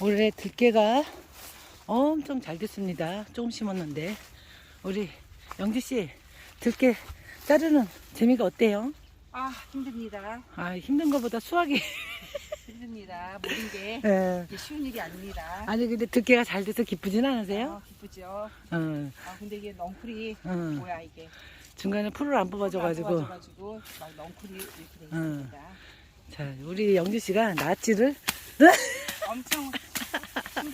올해 들깨가 엄청 잘 됐습니다. 조금 심었는데 우리 영주 씨 들깨 자르는 재미가 어때요? 아 힘듭니다. 아 힘든 것보다 수확이 힘듭니다. 모든 게 예. 이게 쉬운 일이 아닙니다. 아니 근데 들깨가 잘 돼서 기쁘진 않으세요? 어, 기쁘죠. 어, 아 근데 이게 넝쿨이 어. 뭐야 이게? 중간에 풀을 안 뽑아줘가지고 가지고 막 넝쿨이 이렇게 돼 응. 있습니다. 자 우리 영주 씨가 낫지를 엄청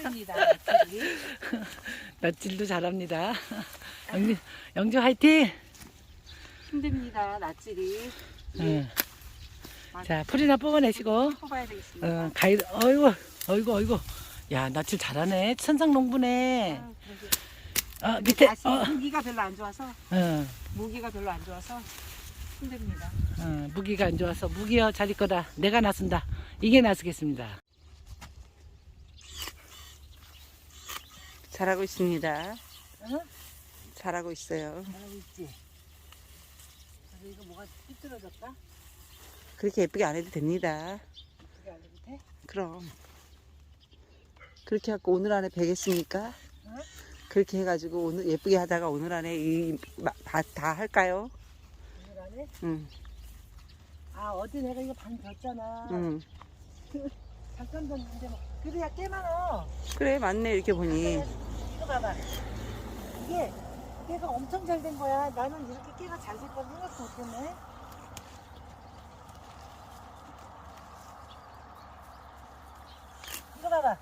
힘듭니다. 낯질이. 낫질도 잘합니다. 영주 영주 화이팅! 힘듭니다. 낯질이. 응. 자 풀이나 뽑아내시고 뽑아야 되겠습니다. 어, 가이, 어이구, 어이구, 어이구. 야, 낯질 잘하네. 천상 농부네. 아, 그러게. 어, 밑에, 다시 어, 무기가 별로 안 좋아서 어, 무기가 별로 안 좋아서 힘듭니다. 어, 무기가 안 좋아서 무기여 잘 있거다. 내가 나선다. 이게 나서겠습니다. 잘하고 있습니다. 어? 잘하고 있어요. 잘하고 있지. 그래서 이거 뭐가 삐뚤어졌다? 그렇게 예쁘게 안 해도 됩니다. 그게 안 해도 돼? 그럼 그렇게 하고 오늘 안에 베겠습니까? 어? 그렇게 해가지고 오늘 예쁘게 하다가 오늘 안에 이다 다 할까요? 오늘 안에? 응, 아, 어제 내가 이거 반 졌잖아. 응. 잠깐 졌는데 뭐. 그래야 꽤 많아. 그래 맞네 이렇게 보니. 이거 봐봐. 이게 깨가 엄청 잘 된 거야. 나는 이렇게 깨가 잘 될 거는 생각도 못했네. 이거 봐봐.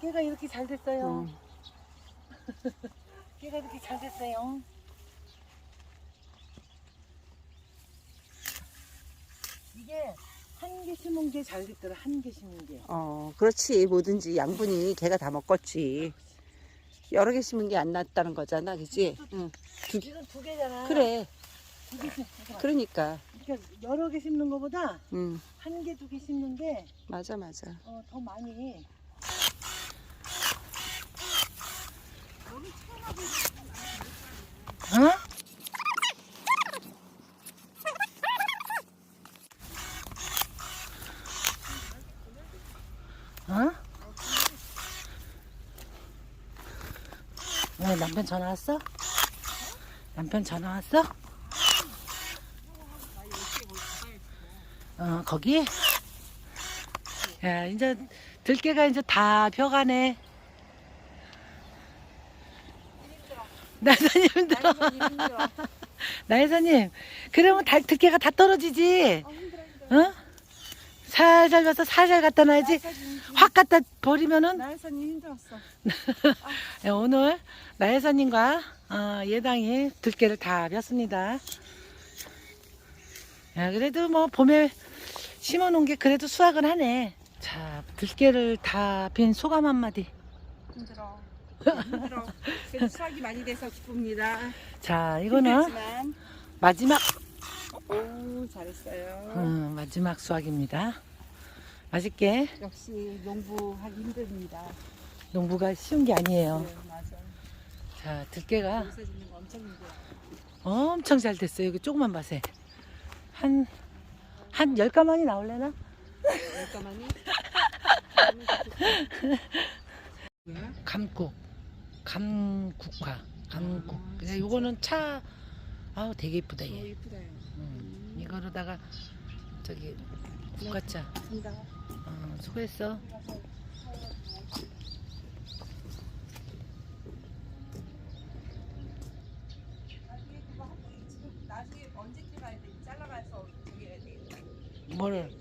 깨가 이렇게 잘 됐어요. 응. 깨가 이렇게 잘 됐어요. 이게 한 개 심은 게 잘 됐더라. 한 개 심은 게. 어 그렇지 뭐든지 양분이 걔가 다 먹겠지. 여러 개 심은 게 안 났다는 거잖아, 그지? 응. 두 개. 지금 두 개잖아. 그래. 두 개 심. 그러니까. 그러니까 여러 개 심는 것보다 응. 한 개, 두 개 심는 게 맞아, 맞아. 어, 더 많이. 어? 어? 왜 남편 전화 왔어? 남편 전화 왔어? 어 거기? 야 이제 들깨가 이제 다 펴가네. 나사님 힘들어. 나혜사님, 그러면 다, 들깨가 다 떨어지지. 어? 살살 가서 살살 갖다 놔야지. 확 갖다 버리면은 나혜사님 힘들었어. 네, 오늘 나혜사님과 어, 예당이 들깨를 다 폈습니다. 야, 그래도 뭐 봄에 심어놓은 게 그래도 수확은 하네. 자, 들깨를 다 핀 소감 한마디. 힘들어. 힘들어. 그래도 수확이 많이 돼서 기쁩니다. 자, 이거는 힘들지만 마지막, 오 잘했어요. 음, 마지막 수확입니다. 맛있게 역시 농부 하기 힘듭니다. 농부가 쉬운 게 아니에요. 네, 맞아. 자, 들깨가 여기서 짓는 거 엄청 힘들어. 엄청 잘 됐어요. 여기 조그만 밭에. 한, 한열 가만이 나올래나? 잠깐만요. 뭐야? 감국. 감국화. 감국. 아, 그냥 진짜? 요거는 차, 아우, 되게 이쁘다, 오 얘. 이쁘다 요. 음, 이거로다가, 저기, 국화차. 어, 수고했어. 뭐를?